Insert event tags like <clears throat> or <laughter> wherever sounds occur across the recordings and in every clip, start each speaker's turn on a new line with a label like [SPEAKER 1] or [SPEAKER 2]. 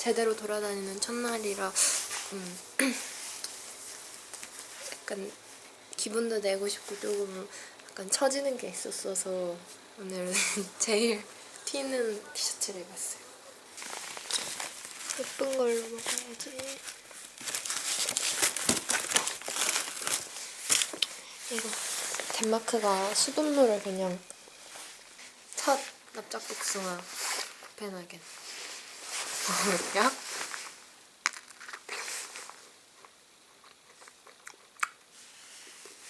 [SPEAKER 1] 제대로 돌아다니는 첫날이라 음, <clears throat> 약간 기분도 내고 싶고 조금 약간 처지는 게 있었어서 오늘은 <laughs> 제일 튀는 티셔츠를 입었어요. 예쁜 걸로 먹어야지. 이거 덴마크가 수돗물을 그냥 첫 납작복숭아 코펜하겐 먹어볼게요.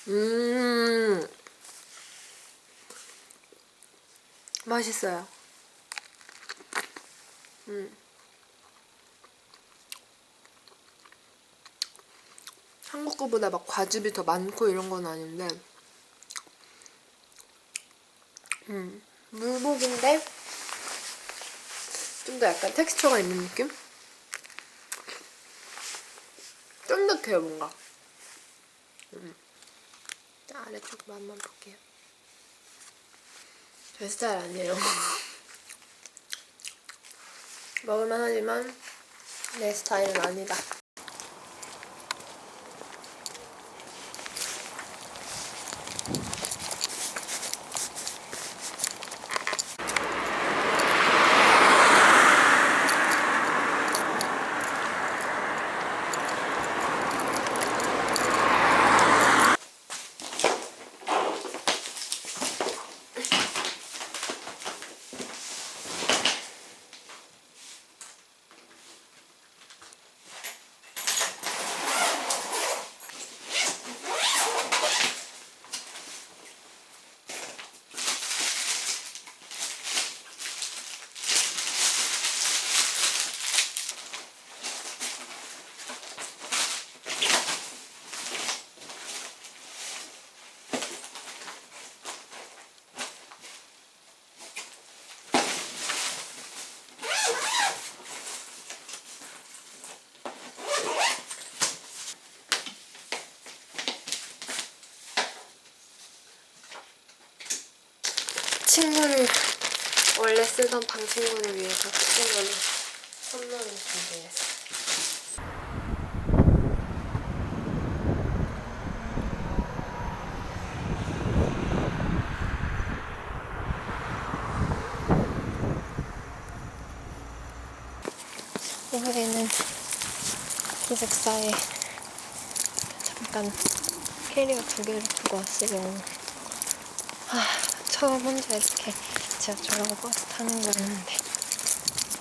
[SPEAKER 1] 음 맛있어요. 음. 한국 거보다 막 과즙이 더 많고 이런 건 아닌데 음, 물복인데 좀 더 약간 텍스처가 있는 느낌? 쫀득해요 뭔가 음. 자, 아래쪽 맛만 볼게요 제 스타일 아니에요 <laughs> 먹을만 하지만 내 스타일은 아니다 친구를 원래 쓰던 방 친구를 위해서 친구를 선물을 준비했어. 올해는 기숙사에 잠깐 캐리어 두 개를 두고 왔어요. 아, 처음 혼자 이렇게 지하철하고 버스 타는 거였는데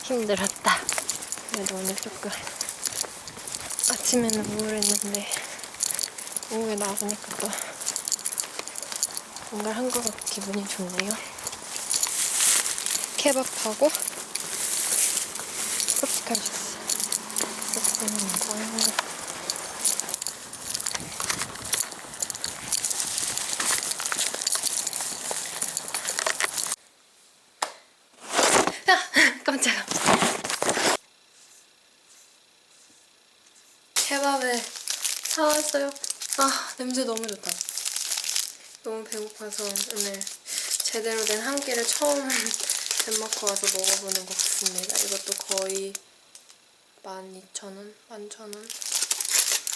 [SPEAKER 1] 힘들었다. 그래도 오늘 조금 아침에는 우울했는데 오후에 나오니까 또 뭔가 한 것 같고 기분이 좋네요. 케밥하고 커피까지 줬어요. 감사합니다. 아, 깜짝아. 케밥을 사왔어요. 아, 냄새 너무 좋다. 너무 배고파서 오늘 제대로 된 한 끼를 처음 <laughs> 덴마크 와서 먹어보는 것 같습니다. 이것도 거의 12,000원? 11,000원?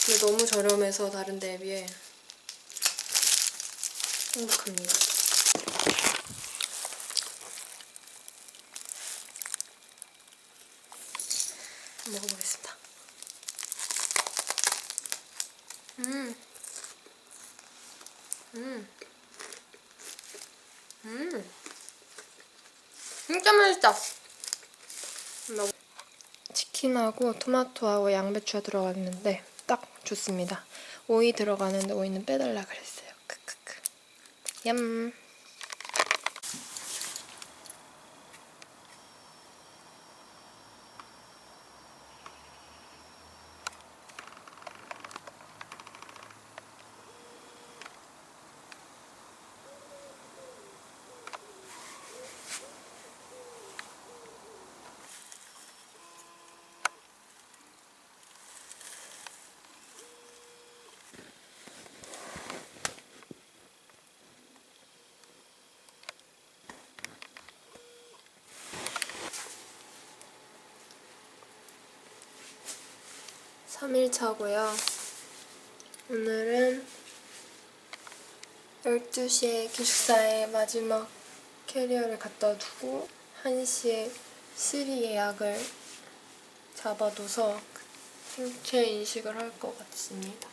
[SPEAKER 1] 근데 너무 저렴해서 다른 데에 비해 행복합니다. 먹어보겠습니다. 음. 음. 음. 진짜 맛있다. 먹- 치킨하고 토마토하고 양배추가 들어갔는데 딱 좋습니다. 오이 들어가는데 오이는 빼달라 그랬어요. 크크크. 얌. 3일차고요. 오늘은 12시에 기숙사에 마지막 캐리어를 갖다 두고 1시에 스리 예약을 잡아둬서 생체 인식을 할 것 같습니다.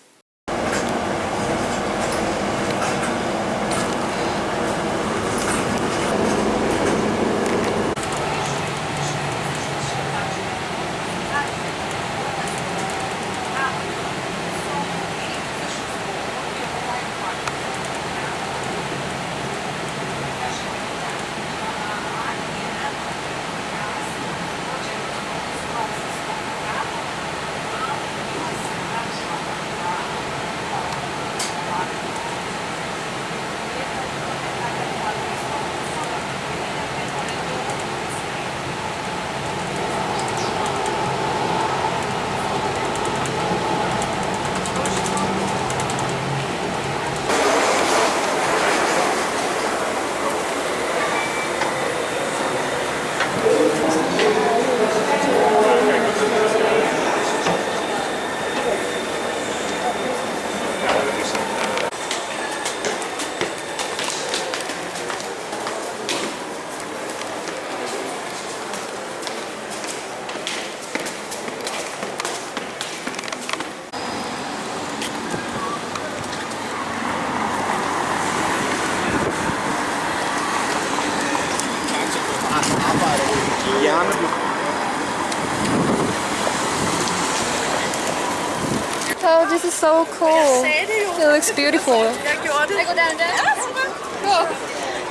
[SPEAKER 1] So cool. It looks beautiful.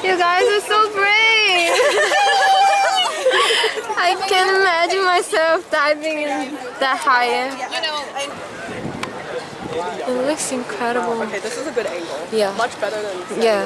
[SPEAKER 1] You guys are so brave. <laughs> I can't imagine myself diving in that high. It looks incredible.
[SPEAKER 2] Okay, this is a good angle.
[SPEAKER 1] Yeah.
[SPEAKER 2] Much better than.
[SPEAKER 1] Yeah.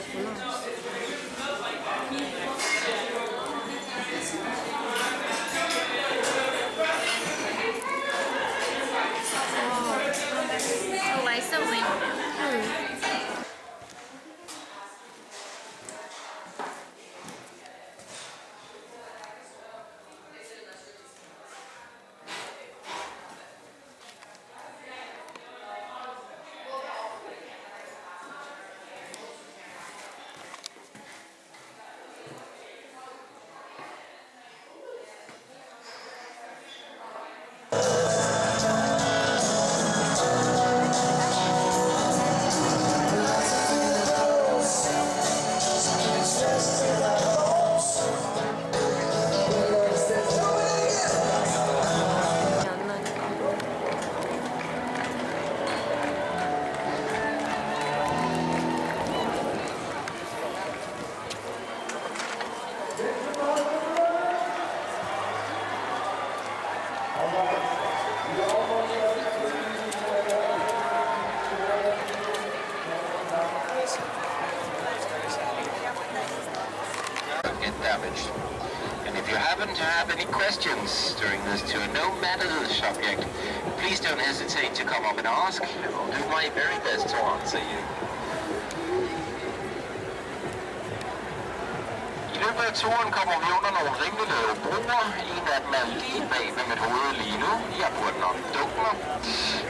[SPEAKER 1] 생각보다
[SPEAKER 2] questions during this tour, no matter the subject, please don't hesitate to come up and ask. I'll do my very best to answer you. I løbet af turen kommer vi under nogle rimelig lave broer. En af dem er lige bag ved mit hoved lige nu. Jeg burde nok dukke mig.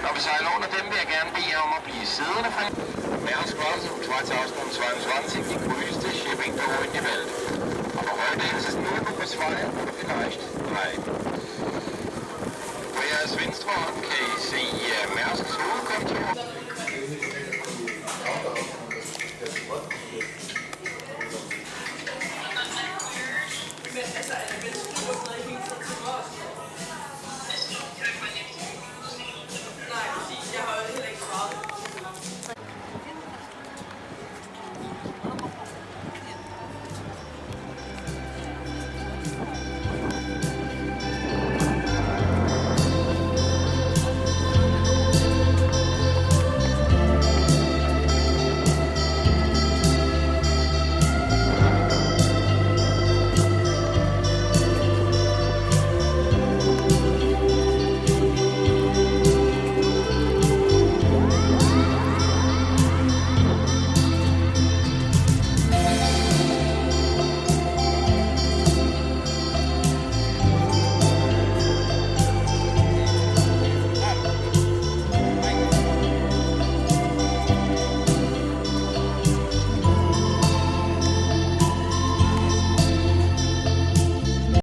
[SPEAKER 2] Når vi sejler under dem, vil jeg gerne bede jer om at blive siddende for Mærsk Basel 2022, i größte Shipping-Tour in die Welt. Aber heute ist es nur Nummer zwei oder erreicht. 3. Wer ist Winstrand?